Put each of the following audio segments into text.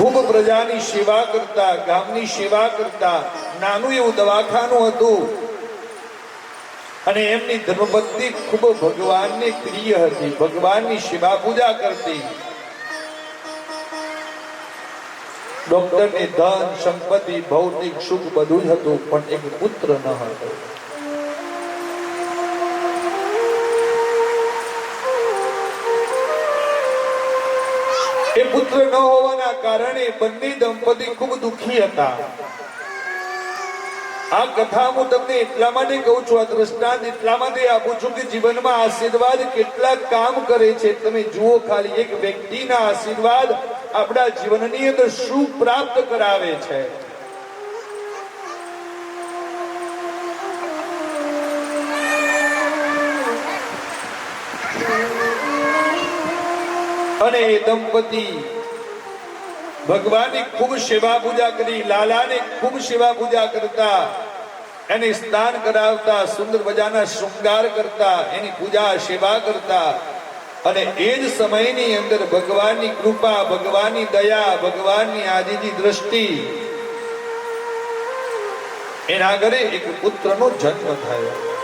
ખૂબ પ્રજાની સેવા કરતા, ગામની સેવા કરતા, નાનું એવું દવાખાનું હતું. અને એમની ધર્મપત્ની ખૂબ ભગવાનની પ્રિય હતી, ભગવાનની સેવા પૂજા કરતી. ડોક્ટરને ધન, સંપત્તિ, ભૌતિક સુખ બધું જ હતું, પણ એક પુત્ર ન હતો. એ પુત્ર ન હોવાના કારણે બંને દંપતી ખૂબ દુઃખી હતા. આ કથા હું તમને એટલા માટે કહું છું, આ દ્રષ્ટાંત એટલા માટે આપું છું કે જીવનમાં આશીર્વાદ કેટલા કામ કરે છે. તમે જુઓ ખાલી, એક વ્યક્તિના આશીર્વાદ આપણા જીવનની અંદર શું પ્રાપ્ત કરાવે છે. અને દંપતી ભગવાનની ખૂબ સેવા પૂજા કરી, લાલાની ખૂબ સેવા પૂજા કરતા, એને સ્નાન કરાવતા, સુંદર મજાના શૃંગાર કરતા, એની પૂજા સેવા કરતા. અને એ જ સમયની અંદર ભગવાનની કૃપા, ભગવાનની દયા, ભગવાનની આજીજી દ્રષ્ટિ. એના ઘરે એક પુત્રનો જન્મ થયો.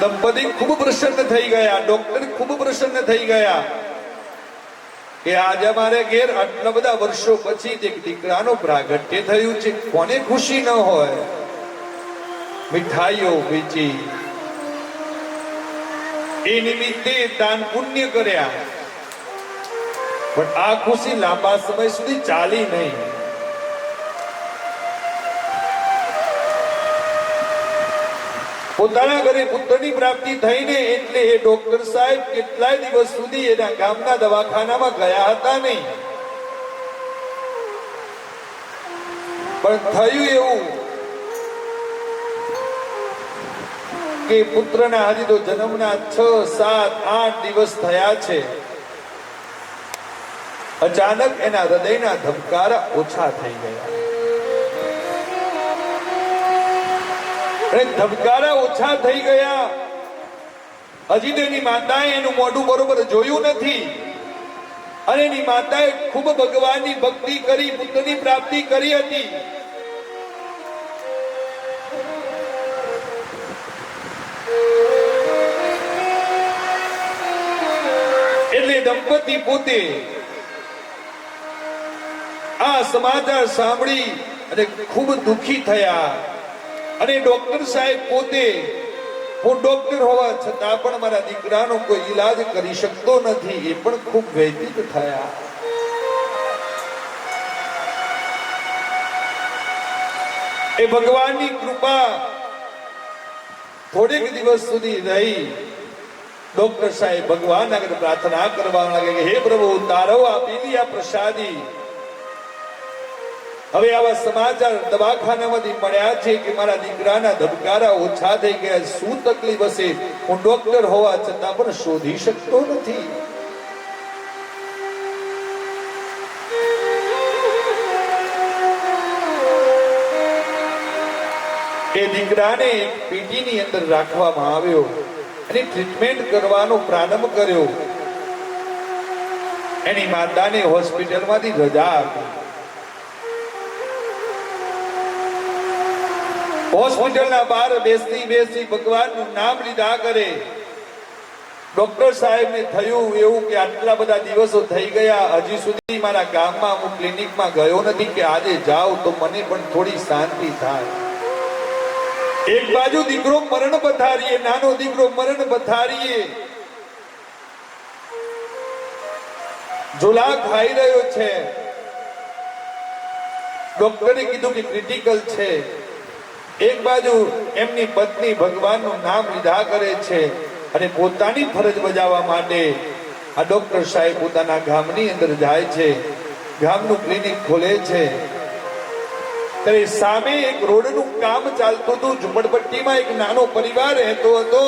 દંપતી ખૂબ પ્રસન્ન થઈ ગયા, ડોક્ટર ખૂબ પ્રસન્ન થઈ ગયા. કે આજે અમારે ઘેર આટલા બધા વર્ષો પછી એક દીકરાનો પ્રાગટ્ય થયું છે. કોને ખુશી ન હોય? મીઠાઈઓ વેચી. એ નિમિત્તે દાન પુણ્ય કર્યા. પણ આ ખુશી લાંબા સમય સુધી ચાલી નહીં. પોતાના ઘરે પુત્રની પ્રાપ્તિ થઈને એટલે એ ડોક્ટર સાહેબ કેટલાય દિવસ સુધી એના ગામના દવાખાનામાં ગયા હતા નહીં. પણ થયું એવું કે પુત્રના હજી તો જન્મના છ, સાત, આઠ દિવસ થયા છે. અચાનક એના હૃદયના ધબકારા ઓછા થઈ ગયા. અને ધબકારા ઓછા થઈ ગયા. હજી તો એની માતાએ એનું મોઢું બરોબર જોયું નથી. અને એની માતાએ ખૂબ ભગવાનની ભક્તિ કરી, પુત્રની પ્રાપ્તિ કરી હતી. એટલે દંપતી પોતે આ સમાચાર સાંભળી અને ખૂબ દુખી થયા. અને ડોક્ટર સાહેબ પોતે હું ડોક્ટર હોવા છતાં પણ મારા દીકરાનો કોઈ ઈલાજ કરી શકતો નથી, એ પણ ખૂબ વ્યતીત થયા. એ ભગવાનની કૃપા થોડેક દિવસ સુધી રહી. ડોક્ટર સાહેબ ભગવાન આગળ પ્રાર્થના કરવા લાગે કે, હે પ્રભુ તારો આપેલી આ પ્રસાદી હવે આવા સમાચાર દવાખાનામાંથી મળ્યા છે કે મારા દીકરાના ધબકારા ઓછા થઈ ગયા. શું તકલીફ હશે? હું ડોક્ટર હોવા છતાં પણ શોધી શકતો નથી. એ દીકરાને પેટીની અંદર રાખવામાં આવ્યો અને ટ્રીટમેન્ટ કરવાનો પ્રારંભ કર્યો. એની માતાને હોસ્પિટલમાંથી રજા આપી. હોસ્પિટલના બહાર બેસતી બેસતી ભગવાનનું નામ લીધા કરે. ડોક્ટર સાહેબને થયું એવું કે આટલા બધા દિવસો થઈ ગયા, હજી સુધી મારા ગામમાં હું ક્લિનિકમાં ગયો નથી કે આજે જાઉં તો મને પણ થોડી શાંતિ થાય. એક બાજુ દીકરો મરણ પથારીએ, નાનો દીકરો મરણ પથારીએ. ઝોલા ખાઈ રહ્યો છે. ડોક્ટરે કીધું કે ક્રિટિકલ છે. બાજુ એમની પત્ની ભગવાનનું નામ લીધા કરે છે અને પોતાની ફરજ બજાવવા માટે આ ડોક્ટર સાહેબ પોતાના ગામની અંદર જાય છે. ગામનું ક્લિનિક ખોલે છે. ત્યારે સામે એક રોડનું કામ ચાલતું હતું. ઝુંપડપટ્ટીમાં એક નાનો પરિવાર રહેતો હતો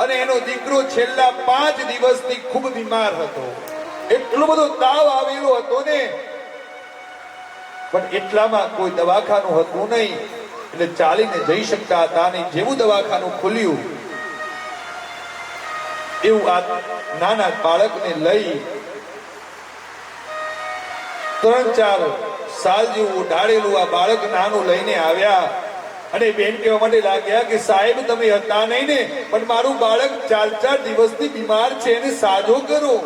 અને એનો દીકરો છેલ્લા પાંચ દિવસથી ખૂબ બીમાર હતો. એટલો બધો તાવ આવેલો હતો ને. પણ એટલામાં કોઈ દવાખાનું હતું નહીં. એટલે ચાલીને જઈ શકતા હતા અને જેવું દવાખાનું ખુલ્યું, એવું આ નાના બાળકને લઈ ત્રણ ચાર સાલ જેવું ઉડાડેલું આ બાળક નાનું લઈને આવ્યા અને બેન કહેવા માટે લાગ્યા કે સાહેબ, તમે હતા નહીં ને, પણ મારું બાળક ચાર ચાર દિવસથી બીમાર છે, એને સાજો કરો.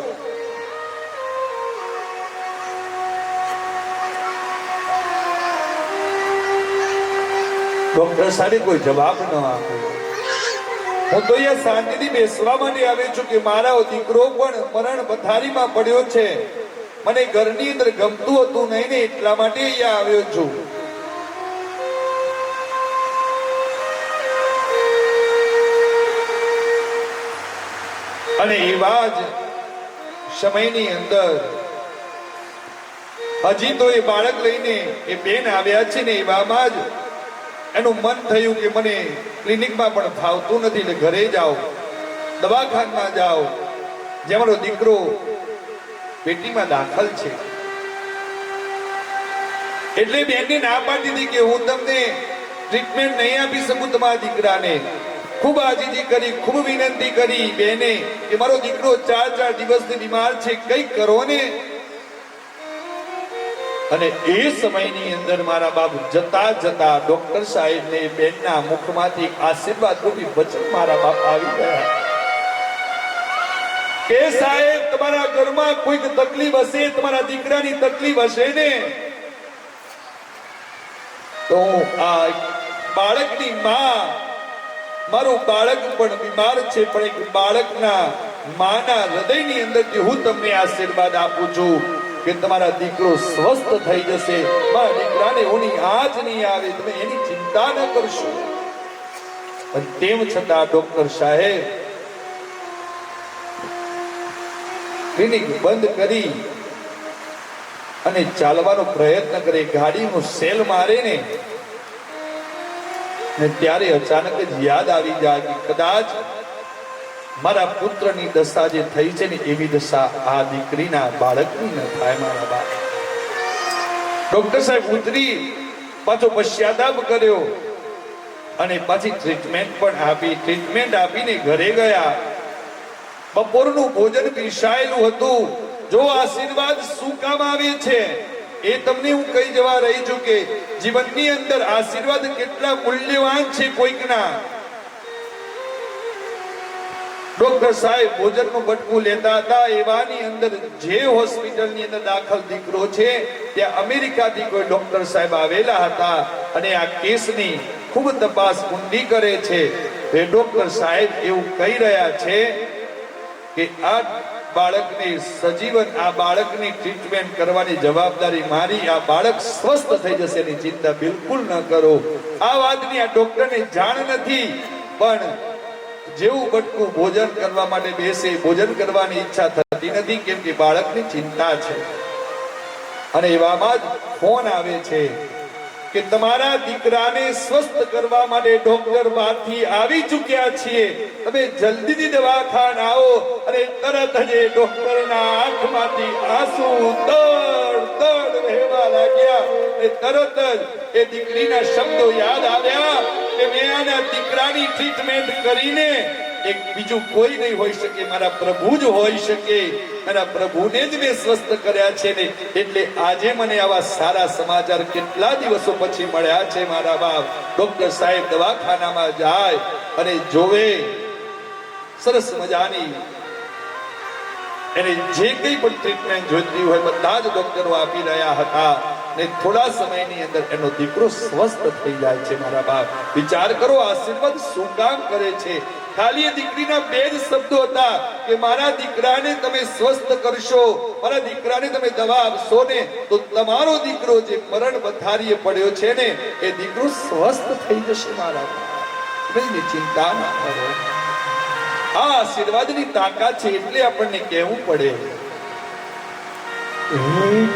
ડોક્ટર સાહેબે કોઈ જવાબ ન આપ્યો. હું તો અહીંયા શાંતિથી બેસવા માટે આવ્યો છું કે મારા દીકરો પણ મરણ પથારીમાં પડ્યો છે. મને ઘરની અંદર ગમતું હતું નહીં ને એટલા માટે અહીંયા આવ્યો છું. અને એવા જ સમયની અંદર હજી તો એ બાળક લઈને એ બેન આવ્યા છે ને એવામાં જ એનું મન થયું કે મને ક્લિનિકમાં પણ ફાવતું નથી એટલે ઘરે જાઓ, દવાખાનામાં જાઓ જે મારો દીકરો પેટીમાં દાખલ છે. એટલે બેનને ના પાડી દીધી કે હું તમને ટ્રીટમેન્ટ નહીં આપી શકું તમારા દીકરાને. ખૂબ આજીજી કરી, ખૂબ વિનંતી કરી બેને કે મારો દીકરો ચાર ચાર દિવસથી બીમાર છે કંઈક કરો ને? અને એ સમયની અંદર મારા બાપ જતા જતા ડોક્ટર સાહેબને બેનના મુખમાંથી આશીર્વાદ રૂપી વચન મારા બાપ આવી ગયા. કે સાહેબ, તમારા ઘરમાં કોઈક તકલીફ હશે? તમારા દીકરાની તકલીફ હશે ને? તો આ બાળકની માં, મારું બાળક પણ બીમાર છે, પણ એક બાળકના માના હૃદયની અંદરથી હું તમને આશીર્વાદ આપું છું. કે તમારા દીકરો સ્વસ્થ થઈ જશે. મારા દીકરાને ઓની આજ નહીં આવે, તમે એની ચિંતા ન કરશો. પણ તેમ છતાં ડોક્ટર સાહેબ, ક્લિનિક બંધ કરી અને ચાલવાનો પ્રયત્ન કરે, ગાડીનું સેલ મારે ને ને ત્યારે અચાનક જ યાદ આવી જાય કે કદાચ મારા પુત્રની દશા જે થઈ છે ને એવી દશા આ દીકરીના બાળકની ન થાય, મારા બાપ. ડોક્ટર સાહેબ ઉતરી, પાછો પશ્ચાતાપ કર્યો અને પાછી ટ્રીટમેન્ટ પણ આપી. ટ્રીટમેન્ટ આપીને ઘરે ગયા. બપોરનું ભોજન પીસાયેલું હતું. જો આશીર્વાદ શું કામ આવે છે એ તમને હું કહી જવા રહી છું કે જીવનની અંદર આશીર્વાદ કેટલા મૂલ્યવાન છે કોઈકના. ડોક્ટર સાહેબ, ભોજનનું બટકું લેતા હતા. એવાની અંદર જે હોસ્પિટલની અંદર દાખલ દીકરો છે, ત્યાં અમેરિકાથી કોઈ ડોક્ટર સાહેબ આવેલા હતા અને આ કેસની ખૂબ તપાસ ઊંડી કરે છે. એ ડોક્ટર સાહેબ એવું કહી રહ્યા છે કે આ બાળકને સજીવન, આ બાળકની ટ્રીટમેન્ટ કરવાની જવાબદારી મારી, આ બાળક સ્વસ્થ થઈ જશે એની ચિંતા બિલકુલ ન કરો. આ વાતની આ ડોક્ટરને જાણ નથી, પણ જેવું બટકું ભોજન કરવા માટે બેસે, ભોજન કરવાની ઈચ્છા થતી નથી, કેમ કે બાળકની ચિંતા છે. અને એવામાં જ ફોન આવે છે કે તમારા દીકરાને સ્વસ્થ કરવા માટે ડોક્ટરમાંથી આવી ચૂક્યા છીએ. તમે જલ્દીથી દવાખાન આવો અને તરત જ ડોક્ટરના આંખમાંથી આંસુ તડ તડ વહેવા લાગ્યા. અને તરત જ એ દીકરીના શબ્દો યાદ આવ્યા. કે મેં આના દીકરાની ટ્રીટમેન્ટ કરીને એક બીજું કોઈ નહીં હોઈ શકે, મારા પ્રભુ જ હોઈ શકે. મારા પ્રભુને જ મેં સ્વસ્થ કર્યા છે ને, એટલે આજે મને આવા સારા સમાચાર કેટલા દિવસો પછી મળ્યા છે મારા બાપ. ડોક્ટર સાહેબ દવાખાનામાં જાય અને જોવે, સરસ મજાની. એને જે કંઈ પણ ટ્રીટમેન્ટ જોઈતી હોય, બધા જ ડોક્ટરો આપી રહ્યા હતા. એ તમારો દીકરો જે મરણ પથારીએ પડ્યો છે ને, એ દીકરો સ્વસ્થ થઈ જશે મારા બાપ. ચિંતા ના કરો. આ આશીર્વાદની તાકાત છે એટલે આપણને કહેવું પડે.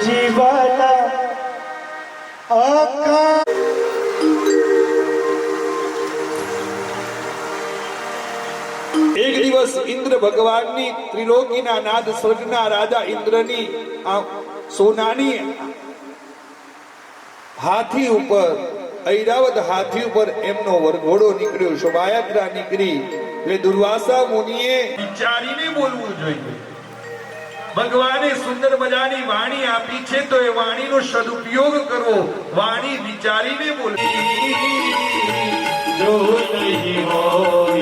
જીવાલા એક દિવસ ઇન્દ્ર ભગવાનની ત્રિલોકીના નાદ સ્વર્ગના રાજા ઇન્દ્રની આ સોનાની હાથી ઉપર, ઐરાવત હાથી ઉપર એમનો વરઘોડો નીકળ્યો. શોભાયાત્રા નીકળી. એટલે દુર્વાસા મુનિએ વિચારીને બોલવું જોઈએ. ભગવાને સુંદર મજાની વાણી આપી છે, તો એ વાણીનો સદુપયોગ કરવો. વાણી વિચારીને બોલવી. જો નહીં હોય